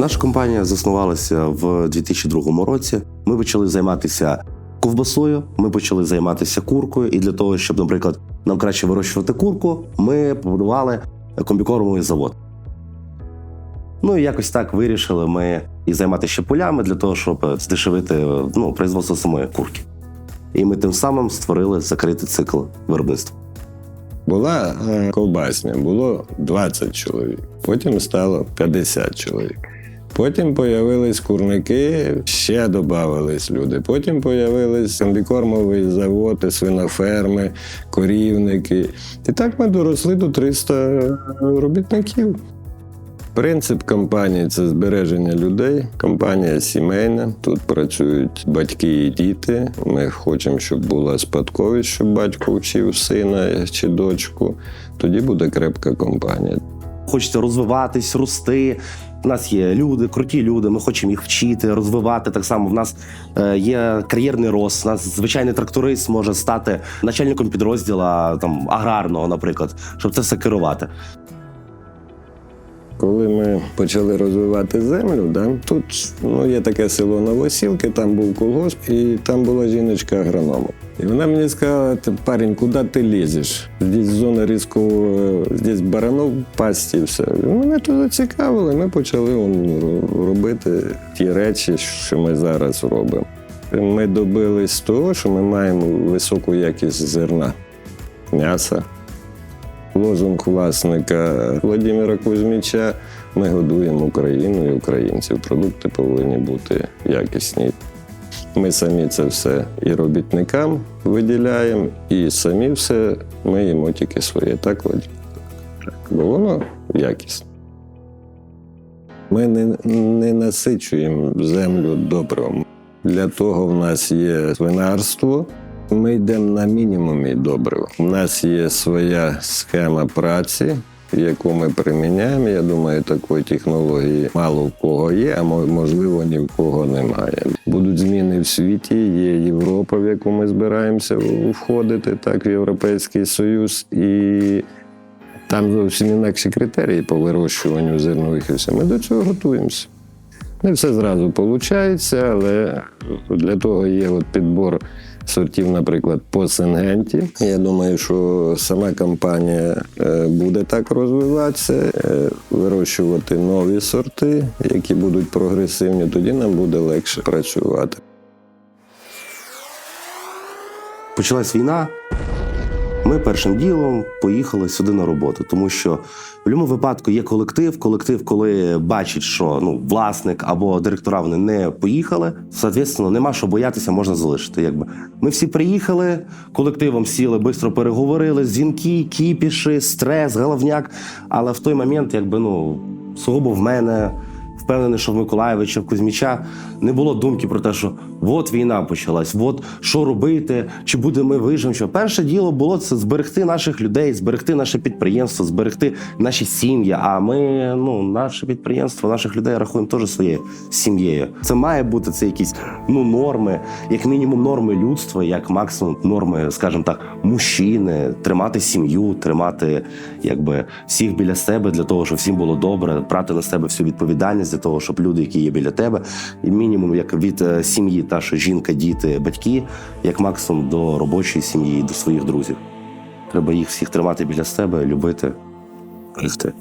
Наша компанія заснувалася в 2002 році. Ми почали займатися ковбасою, ми почали займатися куркою. І для того, щоб, наприклад, нам краще вирощувати курку, ми побудували комбікормовий завод. Ну і якось так вирішили ми і займатися ще полями для того, щоб здешевити ну, производство самої курки. І ми тим самим створили закритий цикл виробництва. Була е, ковбасня, було 20 чоловік, потім стало 50 чоловік. Потім появились курники, ще додавались люди. Потім появились комбікормовий завод, свиноферми, корівники. І так ми доросли до 300 робітників. Принцип компанії це збереження людей. Компанія сімейна. Тут працюють батьки і діти. Ми хочемо, щоб була спадковість, щоб батько вчив сина чи дочку. Тоді буде крепка компанія. Хочеться розвиватись, рости. У нас є люди, круті люди. Ми хочемо їх вчити, розвивати. Так само в нас е, є кар'єрний рост. У нас звичайний тракторист може стати начальником підрозділу там аграрного, наприклад, щоб це все керувати. Коли ми почали розвивати землю, да, тут ну, є таке село Новосілки, там був колгосп, і там була жіночка агронома. І вона мені сказала: парень, куди ти лізеш? Здесь зона різкого, здесь баранов пасті, і все. І Мене то зацікавило, і ми почали он, робити ті речі, що ми зараз робимо. Ми добились того, що ми маємо високу якість зерна, м'яса, Лозунг власника Владимира Кузьміча ми годуємо Україну і українців. Продукти повинні бути якісні. Ми самі це все і робітникам виділяємо, і самі все ми їмо тільки своє. Так, Владимир? Бо воно якісне. Ми не, не насичуємо землю добром. Для того в нас є свинарство. Ми йдемо на мінімумі добрива. У нас є своя схема праці, яку ми приміняємо. Я думаю, такої технології мало в кого є, а можливо ні в кого немає. Будуть зміни в світі. Є Європа, в яку ми збираємося входити, так, в Європейський Союз, і там зовсім інакші критерії по вирощуванню зернових і все. Ми до цього готуємося. Не все зразу виходить, але для того є от підбор сортів, наприклад, по Сингенті. Я думаю, що сама компанія е, буде так розвиватися, е, вирощувати нові сорти, які будуть прогресивні, тоді нам буде легше працювати. Почалась війна. Ми першим ділом поїхали сюди на роботу, тому що в будь-якому випадку є колектив. Колектив, коли бачить, що ну власник або директора вони не поїхали, соответственно, нема що боятися, можна залишити. Якби ми всі приїхали, колективом сіли, швидко переговорили, дзвінки, кіпіші, стрес, головняк. Але в той момент, якби ну сугубо в мене. Впевнений, що в Миколаєвича, в Кузьміча не було думки про те, що от війна почалась, от що робити, чи буде ми виживемо. Що перше діло було це зберегти наших людей, зберегти наше підприємство, зберегти наші сім'ї. А ми, ну, наше підприємство, наших людей рахуємо теж своєю сім'єю. Це має бути це якісь ну норми, як мінімум норми людства, як максимум норми, скажімо так, мужчини, тримати сім'ю, тримати якби всіх біля себе для того, щоб всім було добре, брати на себе всю відповідальність для того, щоб люди, які є біля тебе, і мінімум як від е, сім'ї, та що жінка, діти, батьки, як максимум до робочої сім'ї, до своїх друзів. Треба їх всіх тримати біля себе, любити, берегти.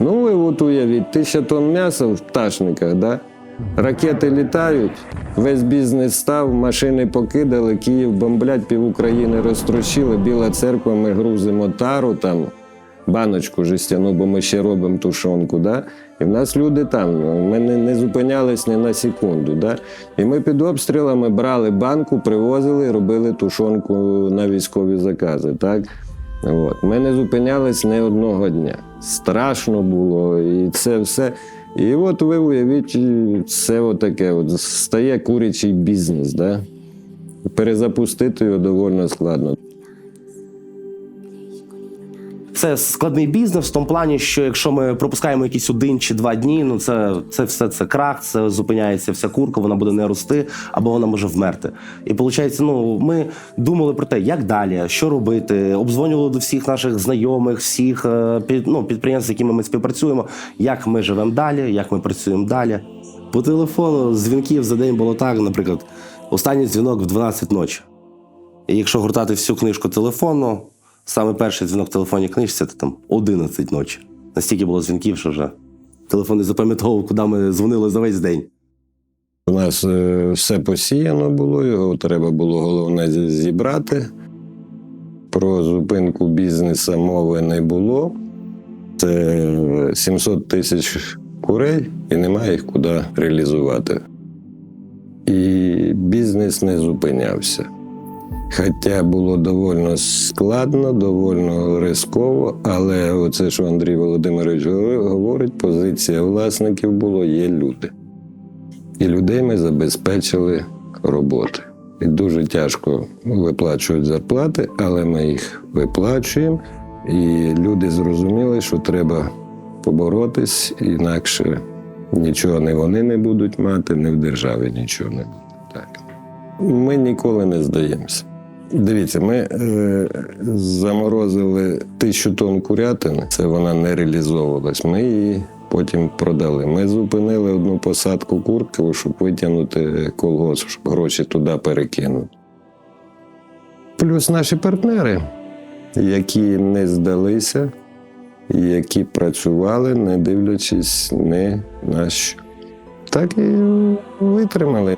Ну, ви от уявіть, тисяча тонн м'яса в пташниках, да? ракети літають, весь бізнес став, машини покидали, Київ бомблять, пів України розтрощили, Біла церква, ми грузимо тару там, баночку жестяну, бо ми ще робимо тушонку. Да? І в нас люди там, ми не, не зупинялись ні на секунду. Да? І ми під обстрілами брали банку, привозили, робили тушонку на військові закази. Так? От. Ми не зупинялись ні одного дня. Страшно було, і це все. І от ви уявіть, це отаке, от стає курячий бізнес. Да? Перезапустити його доволі складно. Це складний бізнес в тому плані, що якщо ми пропускаємо якісь один чи два дні, ну це, це все це крах, це зупиняється вся курка, вона буде не рости або вона може вмерти. І виходить, ну ми думали про те, як далі, що робити, обдзвонювали до всіх наших знайомих, всіх е, ну, підприємств, з якими ми співпрацюємо, як ми живемо далі, як ми працюємо далі. По телефону дзвінків за день було так, наприклад, останній дзвінок в 12 ночі. І якщо гортати всю книжку телефону, саме перший дзвінок в телефонній книжці це там 11 ночі. Настільки було дзвінків, що вже телефон не запам'ятовував, куди ми дзвонили за весь день. У нас е, все посіяно було, його треба було головне зібрати. Про зупинку бізнесу мови не було. Це 700 тисяч курей і немає їх куди реалізувати. І бізнес не зупинявся. Хоча було доволі складно, доволі ризково, але оце, що Андрій Володимирович говорить, позиція власників було є люди. І людей ми забезпечили роботи. І дуже тяжко виплачують зарплати, але ми їх виплачуємо. І люди зрозуміли, що треба поборотись, інакше нічого не вони не будуть мати, не в державі нічого не буде. Так. Ми ніколи не здаємося. Дивіться, ми е, заморозили тисячу тонн курятини, це вона не реалізовувалась. Ми її потім продали. Ми зупинили одну посадку курки, щоб витягнути колгосп, щоб гроші туди перекинути. Плюс наші партнери, які не здалися, які працювали, не дивлячись ні на що. Так і витримали.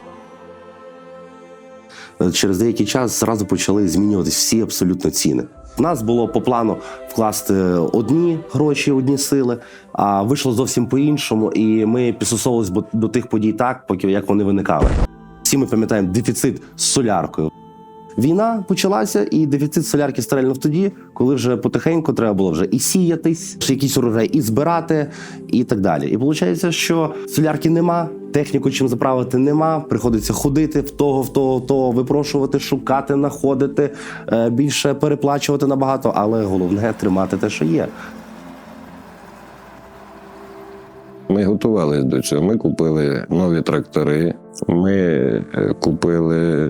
Е, Через деякий час зразу почали змінюватись всі абсолютно ціни. У нас було по плану вкласти одні гроші, одні сили, а вийшло зовсім по-іншому, і ми підстосовувалися до тих подій так, поки як вони виникали. Всі ми пам'ятаємо дефіцит з соляркою. Війна почалася, і дефіцит солярки стрельнув тоді, коли вже потихеньку треба було вже і сіятись, ще якийсь урожай і збирати, і так далі. І виходить, що солярки нема, техніку чим заправити нема. Приходиться ходити в того, в того, в того, випрошувати, шукати, знаходити, е, більше переплачувати набагато, але головне тримати те, що є. Ми готувалися до цього. Ми купили нові трактори, ми е, купили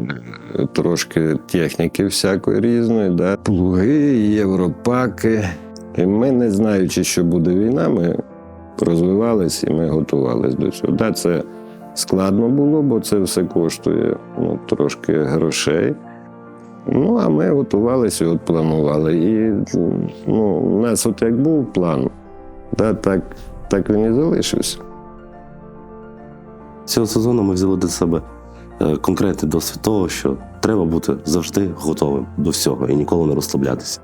е, трошки техніки всякої різної, да? плуги, європаки. І ми, не знаючи, що буде війна, ми розвивалися і ми готувалися до цього. Да, це складно було, бо це все коштує ну, трошки грошей. Ну, а ми готувалися і от планували. І ну, у нас, от як був план, да, так, так він і залишився. Цього сезону ми взяли для себе е, конкретний досвід того, що треба бути завжди готовим до всього і ніколи не розслаблятися.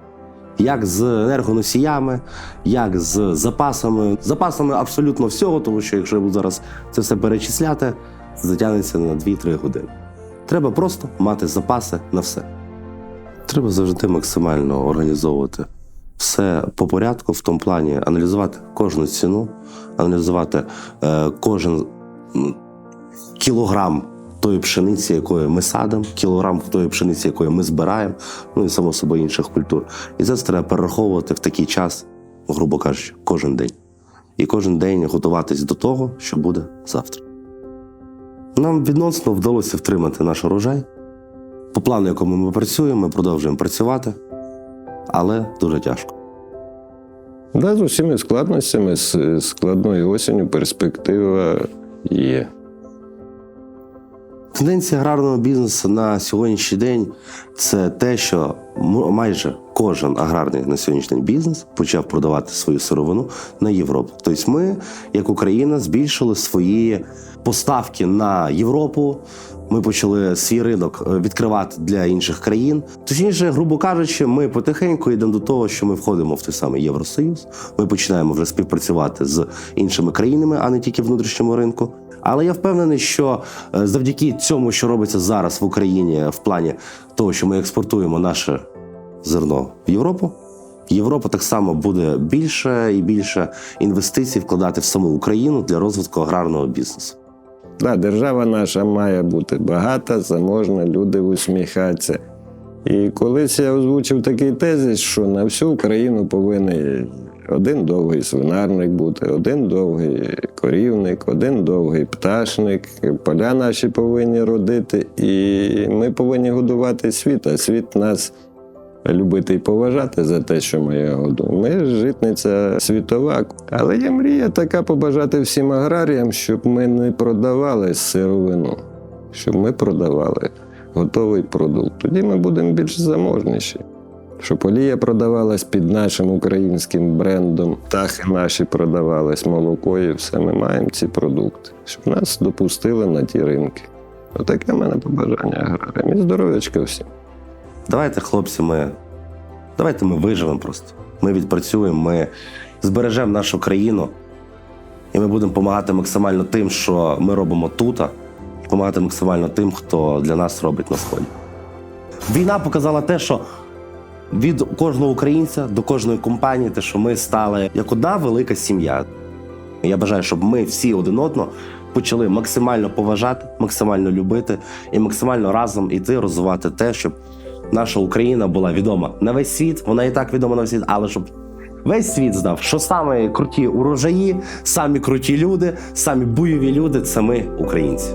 Як з енергоносіями, як з запасами. Запасами абсолютно всього, тому що якщо я буду зараз це все перечисляти, затягнеться на 2-3 години. Треба просто мати запаси на все. Треба завжди максимально організовувати все по порядку, в тому плані аналізувати кожну ціну, аналізувати е, кожен кілограм тої пшениці, якої ми садимо, кілограм тої пшениці, якої ми збираємо, ну і само собою інших культур. І це треба перераховувати в такий час, грубо кажучи, кожен день. І кожен день готуватись до того, що буде завтра. Нам відносно вдалося втримати наш урожай. По плану, якому ми працюємо, ми продовжуємо працювати, але дуже тяжко. Да, з усіма складностями, з складною осінню перспектива є. Тенденція аграрного бізнесу на сьогоднішній день це те, що майже кожен аграрний на сьогоднішній день бізнес почав продавати свою сировину на Європу. Тобто, ми, як Україна, збільшили свої поставки на Європу. Ми почали свій ринок е, відкривати для інших країн. Точніше, грубо кажучи, ми потихеньку йдемо до того, що ми входимо в той самий Євросоюз. Ми починаємо вже співпрацювати з іншими країнами, а не тільки внутрішньому ринку. Але я впевнений, що е, завдяки цьому, що робиться зараз в Україні, в плані того, що ми експортуємо наше зерно в Європу, Європа так само буде більше і більше інвестицій вкладати в саму Україну для розвитку аграрного бізнесу. Да, держава наша має бути багата, заможна, люди усміхатися. І колись я озвучив такий тезис, що на всю Україну повинен один довгий свинарник бути, один довгий корівник, один довгий пташник. Поля наші повинні родити, і ми повинні годувати світ, а світ нас любити і поважати за те, що ми його годуємо. Ми житниця світова. Але є мрія така побажати всім аграріям, щоб ми не продавали сировину, щоб ми продавали готовий продукт. Тоді ми будемо більш заможніші. Щоб олія продавалась під нашим українським брендом, птахи наші продавались, молоко і все. Ми маємо ці продукти, щоб нас допустили на ті ринки. Отаке в мене побажання аграріям. І здоров'ячка всім. Давайте, хлопці, ми. Давайте ми виживемо просто. Ми відпрацюємо, ми збережемо нашу країну, і ми будемо допомагати максимально тим, що ми робимо тут, допомагати максимально тим, хто для нас робить на сході. Війна показала те, що від кожного українця до кожної компанії, те, що ми стали як одна велика сім'я. Я бажаю, щоб ми всі один одного почали максимально поважати, максимально любити і максимально разом іти розвивати те, щоб наша Україна була відома на весь світ. Вона і так відома на весь світ, але щоб весь світ знав, що самі круті урожаї, самі круті люди, самі бойові люди це ми, українці.